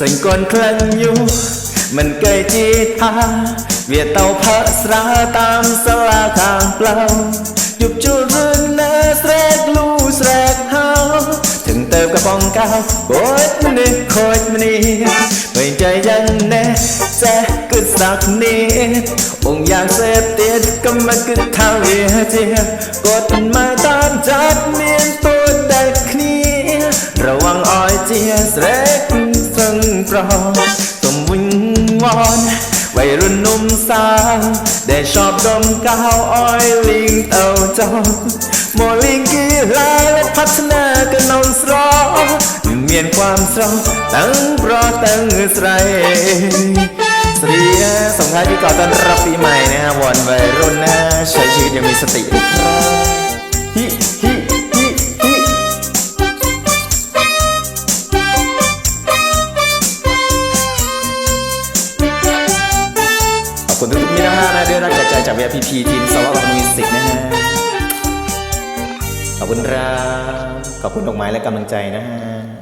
สังกอนคลังอยู่มันเกยจีทาเวียเตาพระสราตามสลาข้างเปล่าจุบจูรืนเนสแรกลูสแรกเฮาถึงเติมกระป๋องกาวโคตรมันนึกโคตรมันนี่ไม่ใจยังแน่แจกึดสักนิดองอยากเสพติดก็มากึดทาเวียเจียกดมาตามจัดเนียนตัวแต่คนีระวังอ้อยเจียสแรก ซึ่งปรอตมวิงวอนวัยรุ่นหนุ่มสาวได้ชอบดมกาวอ้อยลิงเต่าจอมโมลิงกีฬาและพัฒนากันนอนสรอเมียนความสรอตั้งเพราะตั้งใส่สวัสดีนะสงท้ายที่ก่อต้อนรับปีใหม่นะฮะวันวัยรุ่นนะใช้ชีวิตอยังมีสติครับ อบคุณทุกๆมิตรภาพนะด้วยรักจากใจจาก VIP ทีมสวัสดิ์มิวสิกนะฮะขอบคุณครับขอบคุณดอกไม้และกำลังใจนะฮะ